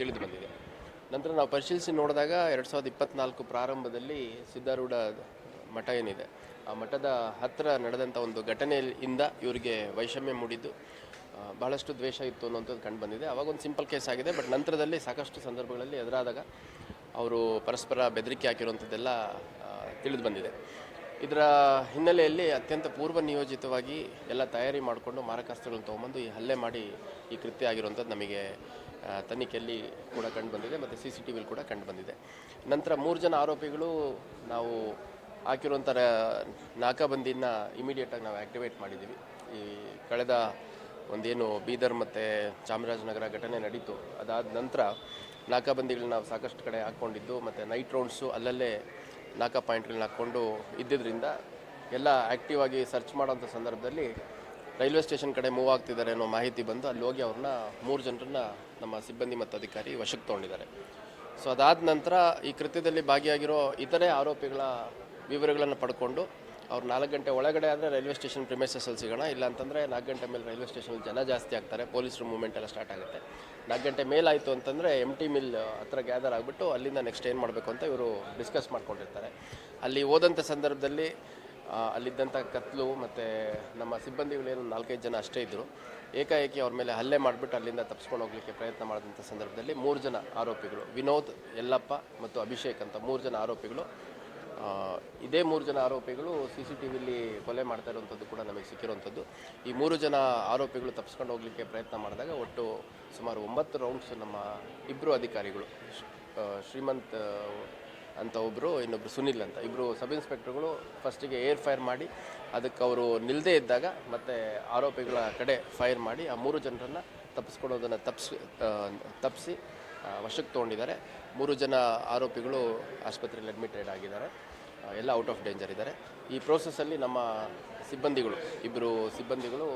ತಿಳಿದು ಬಂದಿದೆ. ನಂತರ ನಾವು ಪರಿಶೀಲಿಸಿ ನೋಡಿದಾಗ ಎರಡು ಸಾವಿರದ ಇಪ್ಪತ್ನಾಲ್ಕು ಪ್ರಾರಂಭದಲ್ಲಿ ಸಿದ್ಧಾರೂಢ ಮಠ ಏನಿದೆ. ಆ ಮಠದ ಹತ್ತಿರ ನಡೆದಂಥ ಒಂದು ಘಟನೆಯಿಂದ ಇವರಿಗೆ ವೈಷಮ್ಯ ಮೂಡಿದ್ದು. ಬಹಳಷ್ಟು ದ್ವೇಷ ಇತ್ತು ಅನ್ನೋಂಥದ್ದು ಕಂಡು ಬಂದಿದೆ. ಅವಾಗ ಒಂದು ಸಿಂಪಲ್ ಕೇಸ್ ಆಗಿದೆ. ಬಟ್ ನಂತರದಲ್ಲಿ ಸಾಕಷ್ಟು ಸಂದರ್ಭಗಳಲ್ಲಿ ಎದುರಾದಾಗ ಅವರು ಪರಸ್ಪರ ಬೆದರಿಕೆ ಹಾಕಿರುವಂಥದ್ದೆಲ್ಲ ತಿಳಿದು ಬಂದಿದೆ. ಇದರ ಹಿನ್ನೆಲೆಯಲ್ಲಿ ಅತ್ಯಂತ ಪೂರ್ವ ನಿಯೋಜಿತವಾಗಿ ಎಲ್ಲ ತಯಾರಿ ಮಾಡಿಕೊಂಡು ಮಾರಕಾಸ್ತ್ರಗಳನ್ನು ತೊಗೊಂಬಂದು ಈ ಹಲ್ಲೆ ಮಾಡಿ ಈ ಕೃತ್ಯ ಆಗಿರುವಂಥದ್ದು ನಮಗೆ ತನಿಖೆಯಲ್ಲಿ ಕೂಡ ಕಂಡು ಬಂದಿದೆ ಮತ್ತು ಸಿ ಸಿ ಟಿ ವಿಲಿ ಕೂಡ ಕಂಡು ಬಂದಿದೆ. ನಂತರ ಮೂರು ಜನ ಆರೋಪಿಗಳು ನಾವು ಹಾಕಿರುವಂಥ ನಾಕಾಬಂದಿನ ಇಮಿಡಿಯೇಟಾಗಿ ನಾವು ಆ್ಯಕ್ಟಿವೇಟ್ ಮಾಡಿದ್ದೀವಿ. ಈ ಕಳೆದ ಒಂದೇನು ಬೀದರ್ ಮತ್ತು ಚಾಮರಾಜನಗರ ಘಟನೆ ನಡೀತು. ಅದಾದ ನಂತರ ನಾಕಾಬಂದಿಗಳನ್ನ ನಾವು ಸಾಕಷ್ಟು ಕಡೆ ಹಾಕ್ಕೊಂಡಿದ್ದು ಮತ್ತು ನೈಟ್ ರೌಂಡ್ಸು ಅಲ್ಲಲ್ಲೇ ನಾಕಾ ಪಾಯಿಂಟ್ಗಳನ್ನ ಹಾಕ್ಕೊಂಡು ಇದ್ದಿದ್ದರಿಂದ ಎಲ್ಲ ಆ್ಯಕ್ಟಿವ್ ಆಗಿ ಸರ್ಚ್ ಮಾಡೋಂಥ ಸಂದರ್ಭದಲ್ಲಿ ರೈಲ್ವೆ ಸ್ಟೇಷನ್ ಕಡೆ ಮೂವ್ ಆಗ್ತಿದ್ದಾರೆ ಅನ್ನೋ ಮಾಹಿತಿ ಬಂದು ಅಲ್ಲಿ ಹೋಗಿ ಅವ್ರನ್ನ ಮೂರು ಜನರನ್ನ ನಮ್ಮ ಸಿಬ್ಬಂದಿ ಮತ್ತು ಅಧಿಕಾರಿ ವಶಕ್ಕೆ ತೊಗೊಂಡಿದ್ದಾರೆ. ಸೊ ಅದಾದ ನಂತರ ಈ ಕೃತ್ಯದಲ್ಲಿ ಭಾಗಿಯಾಗಿರೋ ಇತರೆ ಆರೋಪಿಗಳ ವಿವರಗಳನ್ನು ಪಡ್ಕೊಂಡು ಅವ್ರು ನಾಲ್ಕು ಗಂಟೆ ಒಳಗಡೆ ಆದರೆ ರೈಲ್ವೆ ಸ್ಟೇಷನ್ ಪ್ರಿಮೈಸಸಲ್ಲಿ ಸಿಗೋಣ, ಇಲ್ಲ ಅಂತಂದರೆ ನಾಲ್ಕು ಗಂಟೆ ಮೇಲೆ ರೈಲ್ವೆ ಸ್ಟೇಷನಲ್ಲಿ ಜನ ಜಾಸ್ತಿ ಆಗ್ತಾರೆ ಪೊಲೀಸರು ಮೂವ್ಮೆಂಟ್ ಎಲ್ಲ ಸ್ಟಾರ್ಟ್ ಆಗುತ್ತೆ. ನಾಲ್ಕು ಗಂಟೆ ಮೇಲಾಯಿತು ಅಂತಂದರೆ ಎಂ ಟಿ ಮಿಲ್ ಹತ್ರ ಗ್ಯಾದರ್ ಆಗಿಬಿಟ್ಟು ಅಲ್ಲಿಂದ ನೆಕ್ಸ್ಟ್ ಏನು ಮಾಡಬೇಕು ಅಂತ ಇವರು ಡಿಸ್ಕಸ್ ಮಾಡ್ಕೊಂಡಿರ್ತಾರೆ. ಅಲ್ಲಿ ಹೋದಂಥ ಸಂದರ್ಭದಲ್ಲಿ ಅಲ್ಲಿದ್ದಂಥ ಕತ್ಲು ಮತ್ತು ನಮ್ಮ ಸಿಬ್ಬಂದಿಗಳೇನು ನಾಲ್ಕೈದು ಜನ ಅಷ್ಟೇ ಇದ್ದರು ಏಕಾಏಕಿ ಅವ್ರ ಮೇಲೆ ಹಲ್ಲೆ ಮಾಡಿಬಿಟ್ಟು ಅಲ್ಲಿಂದ ತಪ್ಪಿಸ್ಕೊಂಡು ಹೋಗ್ಲಿಕ್ಕೆ ಪ್ರಯತ್ನ ಮಾಡಿದಂಥ ಸಂದರ್ಭದಲ್ಲಿ ಮೂರು ಜನ ಆರೋಪಿಗಳು, ವಿನೋದ್ ಯಲ್ಲಪ್ಪ ಮತ್ತು ಅಭಿಷೇಕ್ ಅಂತ ಮೂರು ಜನ ಆರೋಪಿಗಳು ಇದೇ ಮೂರು ಜನ ಆರೋಪಿಗಳು ಸಿ ಸಿ ಟಿ ವಿಲಿ ಕೊಲೆ ಮಾಡ್ತಾ ಇರುವಂಥದ್ದು ಕೂಡ ನಮಗೆ ಸಿಕ್ಕಿರುವಂಥದ್ದು. ಈ ಮೂರು ಜನ ಆರೋಪಿಗಳು ತಪ್ಪಿಸ್ಕೊಂಡು ಹೋಗಲಿಕ್ಕೆ ಪ್ರಯತ್ನ ಮಾಡಿದಾಗ ಒಟ್ಟು ಸುಮಾರು ಒಂಬತ್ತು ರೌಂಡ್ಸ್ ನಮ್ಮ ಇಬ್ಬರು ಅಧಿಕಾರಿಗಳು ಶ್ರೀಮಂತ್ ಅಂತ ಒಬ್ಬರು ಇನ್ನೊಬ್ರು ಸುನಿಲ್ ಅಂತ. ಇಬ್ಬರು ಸಬ್ ಇನ್ಸ್ಪೆಕ್ಟರ್ಗಳು ಫಸ್ಟಿಗೆ ಏರ್ ಫೈರ್ ಮಾಡಿ, ಅದಕ್ಕೆ ಅವರು ನಿಲ್ಲದೆ ಇದ್ದಾಗ ಮತ್ತೆ ಆರೋಪಿಗಳ ಕಡೆ ಫೈರ್ ಮಾಡಿ ಆ ಮೂರು ಜನರನ್ನು ತಪ್ಪಿಸ್ಕೊಡೋದನ್ನು ತಪ್ಪಿಸಿ ತಪ್ಪಿಸಿ ವಶಕ್ಕೆ ತೊಗೊಂಡಿದ್ದಾರೆ. ಮೂರು ಜನ ಆರೋಪಿಗಳು ಆಸ್ಪತ್ರೆಯಲ್ಲಿ ಅಡ್ಮಿಟೆಡ್ ಆಗಿದ್ದಾರೆ. ಎಲ್ಲ ಔಟ್ ಆಫ್ ಡೇಂಜರ್ ಇದ್ದಾರೆ. ಈ ಪ್ರೋಸೆಸ್ಸಲ್ಲಿ ನಮ್ಮ ಸಿಬ್ಬಂದಿಗಳು ಇಬ್ಬರು ಸಿಬ್ಬಂದಿಗಳು